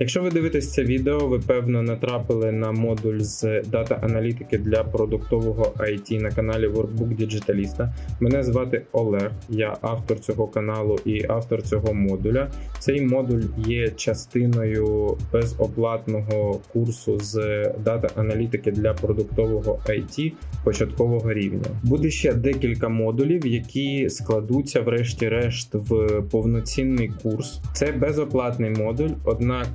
Якщо ви дивитесь це відео, ви певно натрапили на модуль з дата аналітики для продуктового IT на каналі Workbook Digitalista. Мене звати Олег, я автор цього каналу і автор цього модуля. Цей модуль є частиною безоплатного курсу з дата аналітики для продуктового IT початкового рівня. Буде ще декілька модулів, які складуться, врешті-решт, в повноцінний курс. Це безоплатний модуль, однак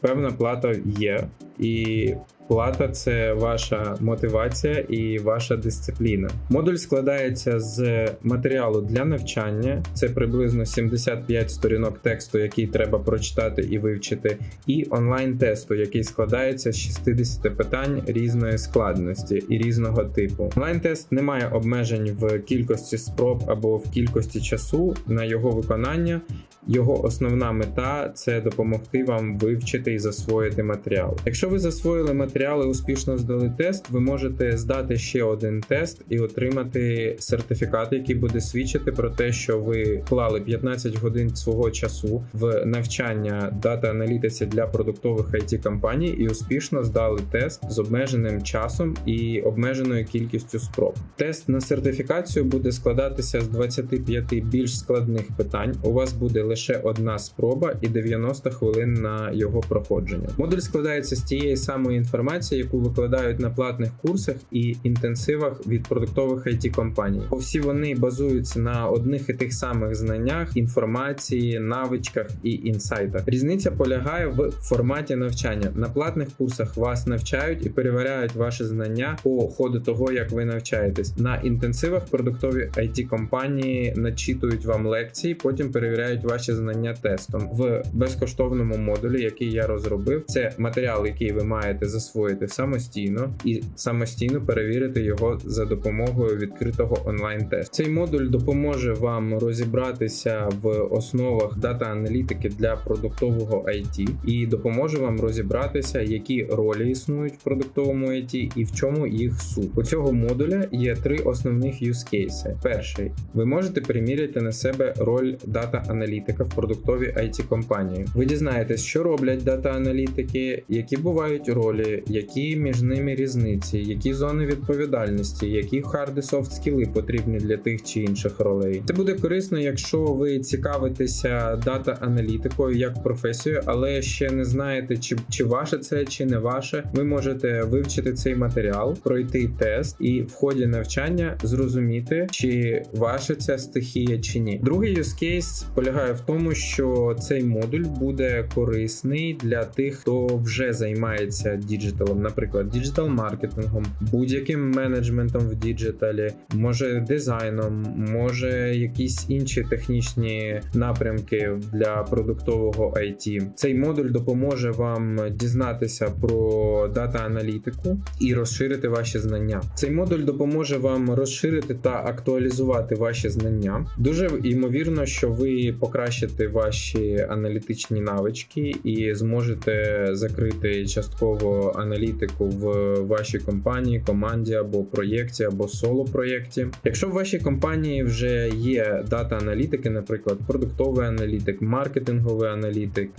певна плата є і. Плата це ваша мотивація і ваша дисципліна. Модуль складається з матеріалу для навчання, це приблизно 75 сторінок тексту, який треба прочитати і вивчити, і онлайн-тесту, який складається з 60 питань різної складності і різного типу. Онлайн-тест не має обмежень в кількості спроб або в кількості часу на його виконання. Його основна мета це допомогти вам вивчити і засвоїти матеріал. Якщо ви засвоїли матеріал і успішно здали тест, ви можете здати ще один тест і отримати сертифікат, який буде свідчити про те, що ви вклали 15 годин свого часу в навчання дата аналітиці для продуктових it компаній і успішно здали тест з обмеженим часом і обмеженою кількістю спроб. Тест на сертифікацію буде складатися з 25 більш складних питань. У вас буде лише одна спроба і 90 хвилин на його проходження. Модуль складається з тієї самої інформації, яку викладають на платних курсах і інтенсивах від продуктових it компаній. бо Всі вони базуються на одних і тих самих знаннях, інформації, навичках і інсайтах. Різниця полягає в форматі навчання. На платних курсах вас навчають і перевіряють ваші знання по ходу того, як ви навчаєтесь. На інтенсивах продуктові it компанії начитують вам лекції, потім перевіряють ваші знання тестом в безкоштовному модулі, який я розробив. Це матеріал, який ви маєте засвоїти самостійно і самостійно перевірити його за допомогою відкритого онлайн-тесту. Цей модуль допоможе вам розібратися в основах дата-аналітики для продуктового IT і допоможе вам розібратися, які ролі існують в продуктовому IT і в чому їх суть. У цього модуля є три основних use. Перший ви можете приміряти на себе роль дата-аналітика в продуктовій it компанії. Ви дізнаєтесь, що роблять дата-аналітики, які бувають ролі, які між ними різниці, які зони відповідальності, які хард і софт скіли потрібні для тих чи інших ролей. Це буде корисно, якщо ви цікавитеся дата-аналітикою як професією, але ще не знаєте, чи, чи ваше це, чи не ваше. Ви можете вивчити цей матеріал, пройти тест і в ході навчання зрозуміти, чи ваша ця стихія чи ні. Другий use case полягає в тому, що цей модуль буде корисний для тих, хто вже займається діджиталом, наприклад, діджитал-маркетингом, будь-яким менеджментом в діджиталі, може дизайном, може якісь інші технічні напрямки для продуктового IT. Цей модуль допоможе вам дізнатися про дата-аналітику і розширити ваші знання. Цей модуль допоможе вам розширити та актуалізувати ваші знання. Дуже ймовірно, що ви покращите ваші аналітичні навички і зможете закрити частково аналітику в вашій компанії, команді або проєкті, або соло проєкті. Якщо в вашій компанії вже є дата-аналітики, наприклад, продуктовий аналітик, маркетинговий аналітик,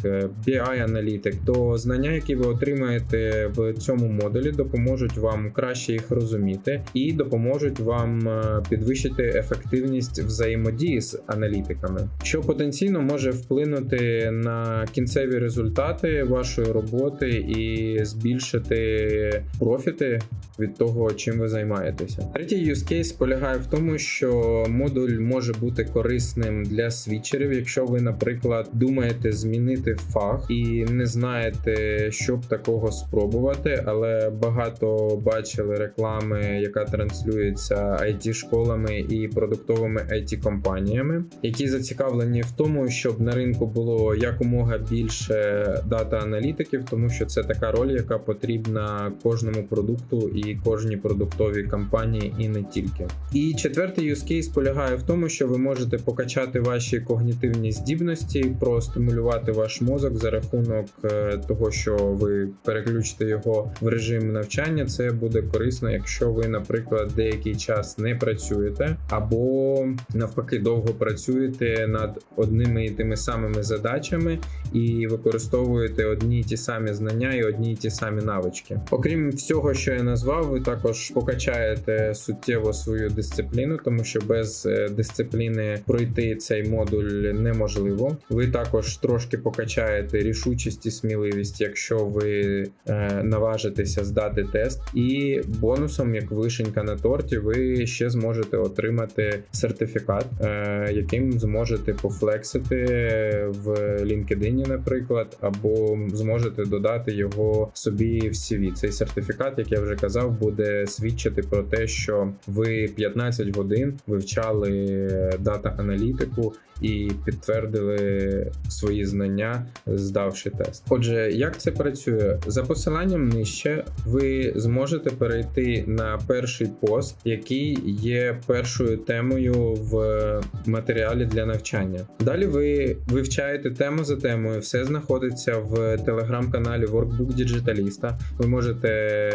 BI аналітик, то знання, які ви отримаєте в цьому модулі, допоможуть вам краще їх розуміти і допоможуть вам е, підвищити ефективність взаємодії з аналітиками, що потенційно може вплинути на кінцеві результати вашої роботи і збільшити профіти від того, чим ви займаєтеся. Третій use case полягає в тому, що модуль може бути корисним для свічерів, якщо ви, наприклад, думаєте змінити фах і не знаєте, що б такого спробувати, але багато бачили реклами, яка транслюється it школами і продуктовими it компаніями, які зацікавлені в тому, щоб на ринку було якомога більше дата аналітиків, тому що це така роль, яка потрібна кожному продукту і кожній продуктовій компанії, і не тільки. І четвертий use case полягає в тому, що ви можете покачати ваші когнітивні здібності, простимулювати ваш мозок за рахунок е, того, що ви переключите його в режим навчання. Це буде корисно, якщо ви, наприклад, деякий час не працюєте, або навпаки довго працюєте над одними і тими самими задачами і використовуєте одні й ті самі знання і одні й ті самі навички. Окрім всього, що я назвав, ви також покачаєте суттєво свою дисципліну, тому що без е, дисципліни пройти цей модуль неможливо. Ви також трошки покачаєте рішучість і сміливість, якщо ви е, наважитеся здати тест. І бонусом, як вишенька на торті, ви ще зможете отримати сертифікат, е, яким зможете пофлексити в LinkedIn, наприклад, або зможете додати його собі в CV. Цей сертифікат, як я вже казав, буде свідчити про те, що ви 15 годин вивчали дата аналітику і підтвердили свої знання, здавши тест. Отже, як це працює? За посиланням нижче ви зможете перейти на перший пост, який є першою темою в матеріалі для навчання. Далі ви вивчаєте тему за темою, все знаходиться в телеграм-каналі Workbook Діджиталіста. Ви можете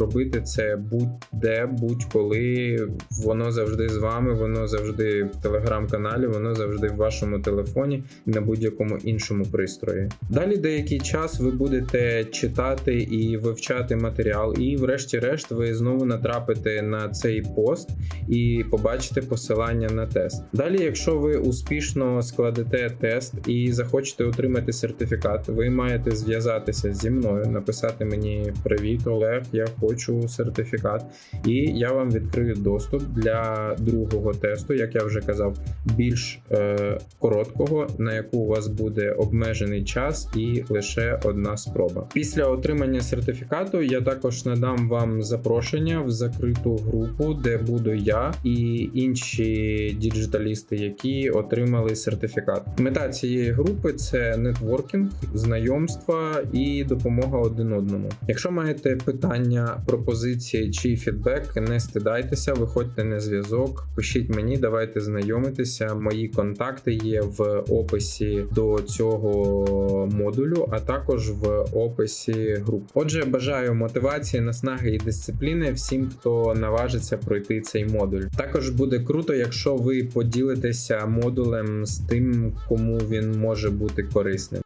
робити це будь-де, будь-коли. Воно завжди з вами, воно завжди в телеграм-каналі, воно завжди в вашому телефоні і на будь-якому іншому пристрої. Далі деякий час ви будете читати і вивчати матеріал, і, врешті-решт, ви знову натрапите на цей пост і побачите посилання на тест. Далі, якщо ви успішно складете тест і захочете отримати сертифікат, ви маєте зв'язатися зі мною, написати мені Привіт, Олег, я хочу сертифікат, і я вам відкрию доступ для другого тесту, як я вже казав, більш е, короткого, на яку у вас буде обмежений час і лише одна спроба. Після отримання сертифікату я також надам вам запрошення в закриту групу, де буду я і інші діджиталісти, які отримали сертифікат. Мета цієї групи це нетворкінг, знайомства і допомога один одному. Якщо маєте питання, пропозиції чи фідбек, не стидайтеся, виходьте на зв'язок, пишіть мені, давайте знайомитися. Мої контакти є в описі до цього модулю, а також в описі груп. Отже, бажаю мотивації, наснаги і дисципліни всім, хто наважиться пройти цей модуль. Також буде круто, якщо ви поділитеся модулем з тим, кому він може бути корисним.